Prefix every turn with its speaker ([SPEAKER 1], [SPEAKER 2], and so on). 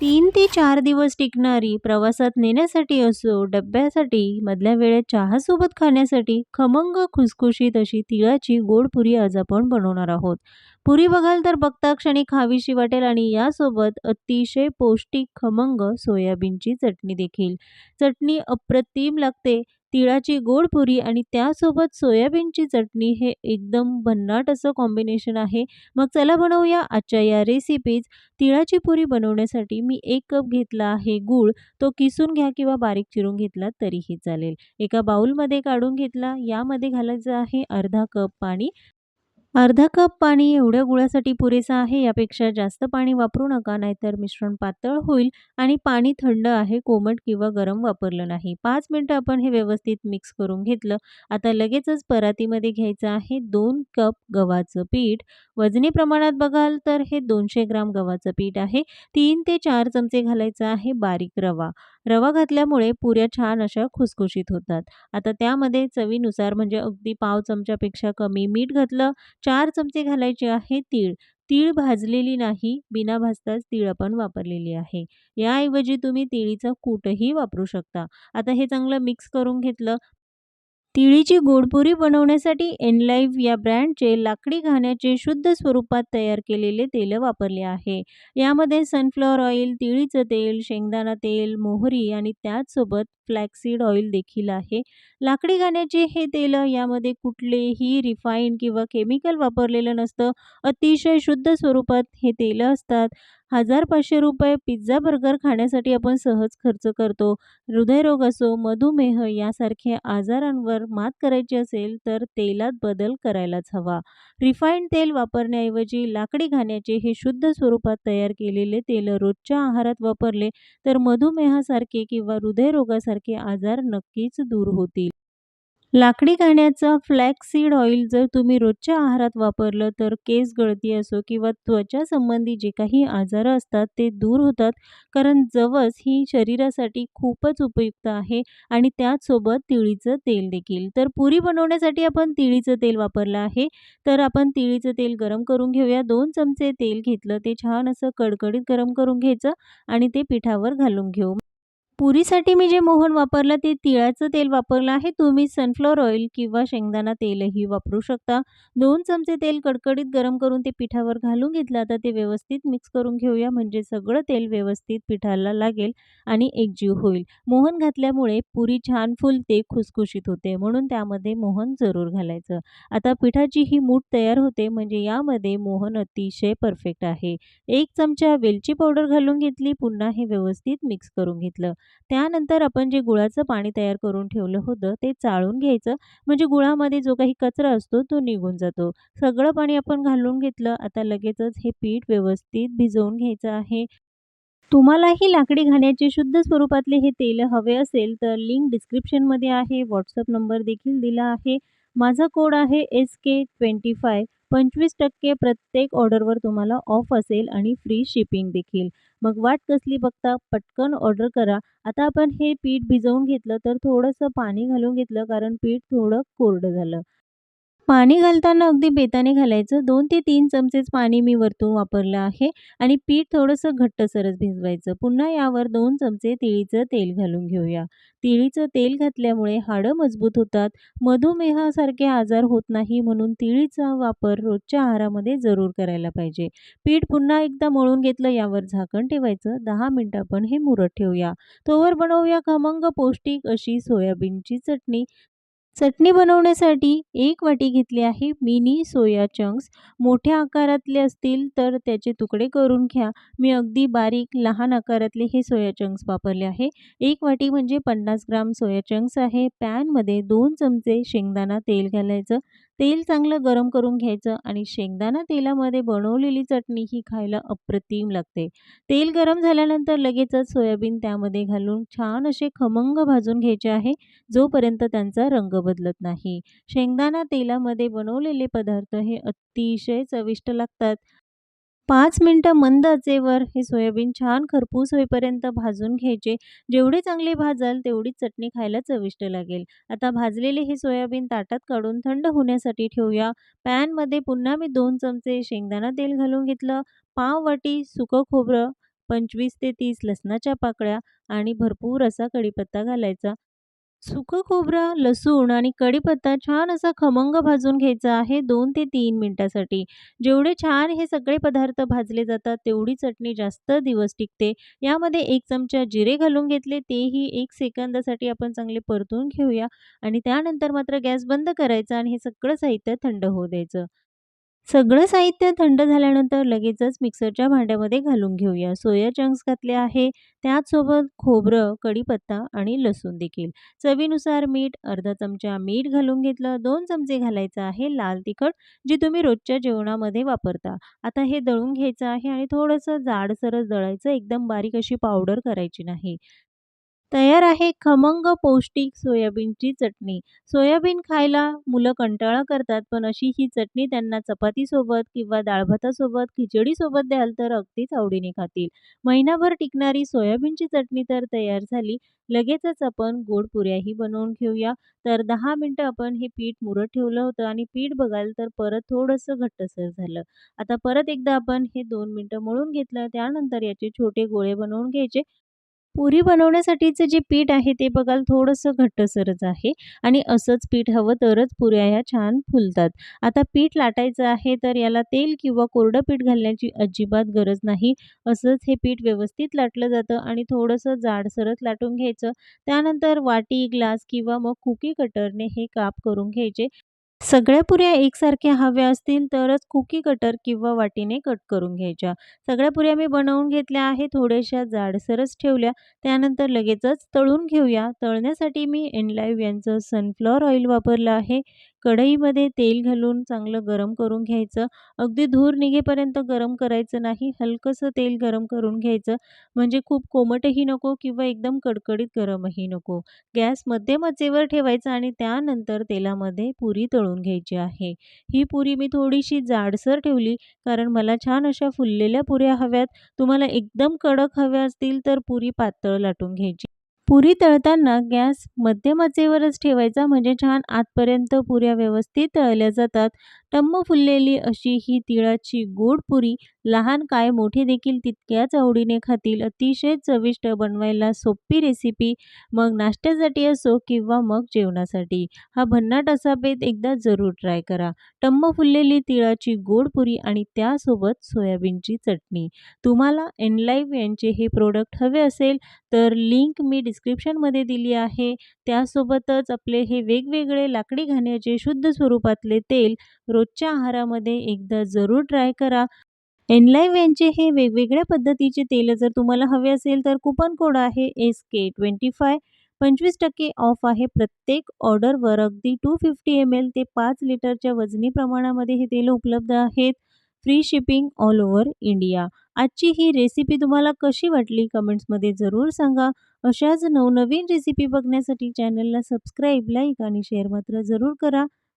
[SPEAKER 1] तीन ते चार दिवस टिकणारी प्रवासात नेण्यासाठी असो, डब्यासाठी, मधल्या वेळेत चहासोबत खाण्यासाठी खमंग खुसखुशीत अशी तिळाची गोड पुरी आज आपण बनवणार आहोत. पुरी बघाल तर बघता क्षणी खावीशी वाटेल आणि यासोबत अतिशय पौष्टिक खमंग सोयाबीनची चटणी देखील. चटणी अप्रतिम लागते. तिळाची गोड पुरी आणि त्यासोबत सोयाबीनची चटणी हे एकदम भन्नाट असं कॉम्बिनेशन आहे. मग चला बनवूया आजच्या या रेसिपीज. तिळाची पुरी बनवण्यासाठी मी एक कप घेतला आहे गूळ. तो किसून घ्या किंवा बारीक चिरून घेतला तरीही चालेल. एका बाऊलमध्ये काढून घेतला. यामध्ये घालायचं आहे अर्धा कप पाणी. अर्धा कप पाणी एवढ्या गुळासाठी पुरेसं आहे. यापेक्षा जास्त पाणी वापरू नका, नाहीतर मिश्रण पातळ होईल आणि पाणी थंड आहे, कोमट किंवा गरम वापरलं नाही. पाच मिनटं आपण हे व्यवस्थित मिक्स करून घेतलं. आता लगेचच परातीमध्ये घ्यायचं आहे दोन कप गव्हाचं पीठ. वजनी प्रमाणात बघाल तर हे दोनशे ग्राम गव्हाचं पीठ आहे. तीन ते चार चमचे घालायचं आहे बारीक रवा. रवा घातल्यामुळे पुऱ्या छान अशा खुसखुशीत होतात. आता त्यामध्ये चवीनुसार म्हणजे अगदी पाव चमच्यापेक्षा कमी मीठ घातलं. चार चमचे घालायचे आहे तीळ. तीळ भाजलेली नाही, बिना भाजताच तीळ आपण वापरलेली आहे. याऐवजी तुम्ही तिळीचा कूटही वापरू शकता. आता हे चांगलं मिक्स करून घेतलं. तिळीची गोडपुरी बनवण्यासाठी एनलाईव्ह या ब्रँडचे लाकडी घाण्याचे शुद्ध स्वरूपात तयार केलेले तेल वापरले आहे. यामध्ये सनफ्लॉवर ऑइल, तिळीचं तेल, शेंगदाणा तेल, मोहरी आणि त्याचसोबत फ्लॅक्सीड ऑइल देखील आहे. लाकडी घाण्याचे हे तेल यामध्ये कुठलेही रिफाईन किंवा केमिकल वापरलेलं नसतं. अतिशय शुद्ध स्वरूपात हे तेलं असतात. ₹1000-500 पिझ्झा, बर्गर खाण्यासाठी आपण सहज खर्च करतो. हृदयरोग असो, मधुमेह यासारख्या आजारांवर मात करायची असेल तर तेलात बदल करायलाच हवा. रिफाईंड तेल वापरण्याऐवजी लाकडी घाण्याचे हे शुद्ध स्वरूपात तयार केलेले तेल रोजच्या आहारात वापरले तर मधुमेहासारखे किंवा हृदयरोगासारखे आजार नक्कीच दूर होतील. लाकडी घाण्याचं फ्लॅक्ससीड ऑइल जर तुम्ही रोजच्या आहारात वापरलं तर केस गळती असो किंवा त्वचासंबंधी जे काही आजारं असतात ते दूर होतात. कारण जवस ही शरीरासाठी खूपच उपयुक्त आहे आणि त्याचसोबत तिळीचं तेल देखील. तर पुरी बनवण्यासाठी आपण तिळीचं तेल वापरलं आहे. तर आपण तिळीचं तेल गरम करून घेऊया. दोन चमचे तेल घेतलं. ते छान असं कडकडीत गरम करून घ्यायचं आणि ते पिठावर घालून घेऊ. पुरीसाठी मी जे मोहन वापरलं ते तिळाचं तेल वापरलं आहे. तुम्ही सनफ्लॉवर ऑइल किंवा शेंगदाणा तेलही वापरू शकता. दोन चमचे तेल कडकडीत गरम करून ते पिठावर घालून घेतलं. आता ते व्यवस्थित मिक्स करून घेऊया म्हणजे सगळं तेल व्यवस्थित पिठाला लागेल आणि एकजीव होईल. मोहन घातल्यामुळे पुरी छान फुलते, खुसखुशीत होते म्हणून त्यामध्ये मोहन जरूर घालायचं. आता पिठाची ही मूठ तयार होते म्हणजे यामध्ये मोहन अतिशय परफेक्ट आहे. एक चमचा वेलची पावडर घालून घेतली. पुन्हा हे व्यवस्थित मिक्स करून घेतलं. त्यानंतर आपण जे गुळाचं पाणी तयार करून ठेवलं होतं ते चाळून घ्यायचं म्हणजे गुळामध्ये जो काही कचरा असतो तो निघून जातो. सगळं पाणी आपण घालून घेतलं. आता लगेचच हे पीठ व्यवस्थित भिजवून घ्यायचं आहे. तुम्हालाही लाकडी घाण्याचे शुद्ध स्वरूपातले हे तेल हवे असेल तर लिंक डिस्क्रिप्शनमध्ये आहे. व्हॉट्सअप नंबर देखील दिला आहे. माझा कोड आहे SK25 25% प्रत्येक ऑर्डरवर तुम्हाला ऑफ असेल आणि फ्री शिपिंग देखील. मग वाट कसली बघता? पटकन ऑर्डर करा. आता आपण हे पीठ भिजवून घेतलं तर थोडंसं पाणी घालून घेतलं कारण पीठ थोडं कोरडं झालं. पाणी घालताना अगदी बेताने घालायचं. दोन ते तीन चमचेच पाणी मी वरतून वापरलं आहे आणि पीठ थोडंसं घट्टसरच भिजवायचं. पुन्हा यावर दोन चमचे तिळीचं तेल घालून घेऊया. तिळीचं तेल घातल्यामुळे हाडं मजबूत होतात. मधुमेहासारखे आजार होत नाही म्हणून तिळीचा वापर रोजच्या आहारामध्ये जरूर करायला पाहिजे. पीठ पुन्हा एकदा मळून घेतलं. यावर झाकण ठेवायचं. दहा मिनटं आपण हे मुरत ठेवूया. तोवर बनवूया खमंग पौष्टिक अशी सोयाबीनची चटणी. चटणी बनवण्यासाठी एक वाटी घेतली आहे मिनी सोया चंक्स. मोठ्या आकारातले असतील तर त्याचे तुकडे करून घ्या. मी अगदी बारीक लहान आकारातले हे सोया चंक्स वापरले आहे. एक वाटी म्हणजे 50 ग्राम सोया चंक्स आहे. पॅनमध्ये दोन चमचे शेंगदाणा तेल घालायचं. तेल चांगलं गरम करून घ्यायचं आणि शेंगदाणा तेलामध्ये बनवलेली चटणी ही खायला अप्रतिम लागते. तेल गरम झाल्यानंतर लगेचच सोयाबीन त्यामध्ये घालून छान असे खमंग भाजून घ्यायचे आहे जोपर्यंत त्यांचा रंग बदलत नाही. शेंगदाणा तेलामध्ये बनवलेले पदार्थ हे अतिशय चविष्ट लागतात. पाच मिनटं मंद आचेवर हे सोयाबीन छान खरपूस होईपर्यंत भाजून घ्यायचे. जेवढे चांगले भाजाल तेवढीच चटणी खायला चविष्ट लागेल. आता भाजलेले हे सोयाबीन ताटात काढून थंड होण्यासाठी ठेवूया. पॅनमध्ये पुन्हा मी दोन चमचे शेंगदाणा तेल घालून घेतलं. पाव वाटी सुकं खोबरं, पंचवीस ते तीस लसणाच्या पाकळ्या आणि भरपूर असा कढीपत्ता घालायचा. सुकं खोबरं, लसूण आणि कढीपत्ता छान असा खमंग भाजून घ्यायचा आहे 2 ते 3 मिनिटासाठी. जेवढे छान हे सगळे पदार्थ भाजले जातात, तेवढी चटणी जास्त दिवस टिकते. यामध्ये 1 चमचा जिरे घालून घेतले, तेही 1 सेकंदासाठी आपण चांगले परतून घेऊया आणि त्यानंतर मात्र गॅस बंद करायचा आणि हे सगळं साहित्य थंड होऊ द्यायचं. सगळं साहित्य थंड झाल्यानंतर लगेचच मिक्सरच्या भांड्यामध्ये घालून घेऊया. सोया चंक्स घातले आहे, त्याचसोबत खोबरं, कढीपत्ता आणि लसूण देखील. चवीनुसार मीठ, अर्धा चमचा मीठ घालून घेतलं. दोन चमचे घालायचं आहे लाल तिखट, जी तुम्ही रोजच्या जेवणामध्ये वापरता. आता हे दळून घ्यायचं आहे आणि थोडंसं जाडसरच दळायचं, एकदम बारीक अशी पावडर करायची नाही. तयार आहे खमंग पौष्टिक सोयाबीनची चटणी. सोयाबीन खायला मुलं कंटाळा करतात, पण अशी ही चटणी त्यांना चपातीसोबत किंवा डाळभातासोबत खिचडीसोबत द्याल तर अगदीच आवडीने खातील. महिनाभर टिकणारी सोयाबीनची चटणी तर तयार झाली. लगेचच आपण गोड पुऱ्याही बनवून घेऊया. तर दहा मिनटं आपण हे पीठ मुरत ठेवलं होतं आणि पीठ बघाल तर परत थोडंसं घट्टसर झालं. आता परत एकदा आपण हे दोन मिनटं मळून घेतलं. त्यानंतर याचे छोटे गोळे बनवून घ्यायचे. पुरी बनवण्यासाठीचं जे पीठ आहे ते बघाल थोडंसं घट्टसरच आहे आणि असंच पीठ हवं तरच पुऱ्या ह्या छान फुलतात. आता पीठ लाटायचं आहे, तर याला तेल किंवा कोरडं पीठ घालण्याची अजिबात गरज नाही. असंच हे पीठ व्यवस्थित लाटलं जातं आणि थोडंसं जाडसरच लाटून घ्यायचं. त्यानंतर वाटी, ग्लास किंवा मग कुकी कटरने हे काप करून घ्यायचे. सगळ्या पुऱ्या एकसारख्या हव्या असतील तरच कुकी कटर किंवा वाटीने कट करून घ्यायच्या. सगळ्या पुऱ्या मी बनवून घेतल्या आहेत. थोड्याशा जाडसरच ठेवल्या. त्यानंतर लगेचच तळून घेऊया. तळण्यासाठी मी एनलाईव्ह यांचं सनफ्लॉवर ऑइल वापरलं आहे. कढईमध्ये तेल घालून चांगलं गरम करून घ्यायचं. अगदी धूर निघेपर्यंत गरम करायचं नाही. हलकंसं तेल गरम करून घ्यायचं. म्हणजे खूप कोमटही नको किंवा एकदम कडकडीत गरमही नको. गॅस मध्यम आचेवर ठेवायचा आणि त्यानंतर तेलामध्ये पुरी तळून घ्यायची आहे. ही पुरी मी थोडीशी जाडसर ठेवली, कारण मला छान अशा फुललेल्या पुऱ्या हव्यात. तुम्हाला एकदम कडक हव्या असतील तर पुरी पातळ लाटून घ्यायची. पुरी तळताना गॅस मध्यम आचेवरच ठेवायचा, म्हणजे छान आतपर्यंत पुऱ्या व्यवस्थित तळल्या जातात. टम्म फुललेली अशी ही तिळाची गोड पुरी लहान काय मोठे देखील तितक्याच आवडीने खातील. अतिशय चविष्ट, बनवायला सोपी रेसिपी. मग नाश्त्यासाठी असो किंवा मग जेवणासाठी. हा भन्नाट असा बेत एकदा जरूर ट्राय करा. टम्म फुललेली तिळाची गोड पुरी आणि त्यासोबत सोयाबीनची चटणी. तुम्हाला एनलाईव्ह यांचे हे प्रोडक्ट हवे असेल तर लिंक मी डिस्क्रिप्शनमध्ये दिली आहे. त्यासोबतच आपले हे वेगवेगळे लाकडी घाण्याचे शुद्ध स्वरूपातले तेल रोजच्या आहारामध्ये एकदा जरूर ट्राय करा. एनलाईव्ह यांचे हे वेगवेगळ्या पद्धतीचे तेलं जर तुम्हाला हवे असेल तर कुपन कोड आहे SK25 25% ऑफ आहे प्रत्येक ऑर्डरवर. अगदी टू फिफ्टी एम एल ते पाच लिटरच्या वजनी प्रमाणामध्ये हे तेलं उपलब्ध आहेत. Free shipping all over India. आजची ही रेसिपी तुम्हाला कशी वाटली कमेंट्समध्ये जरूर सांगा. अशाच नवनवीन रेसिपी बघण्यासाठी चॅनलला सबस्क्राईब, लाईक आणि शेअर मात्र जरूर करा.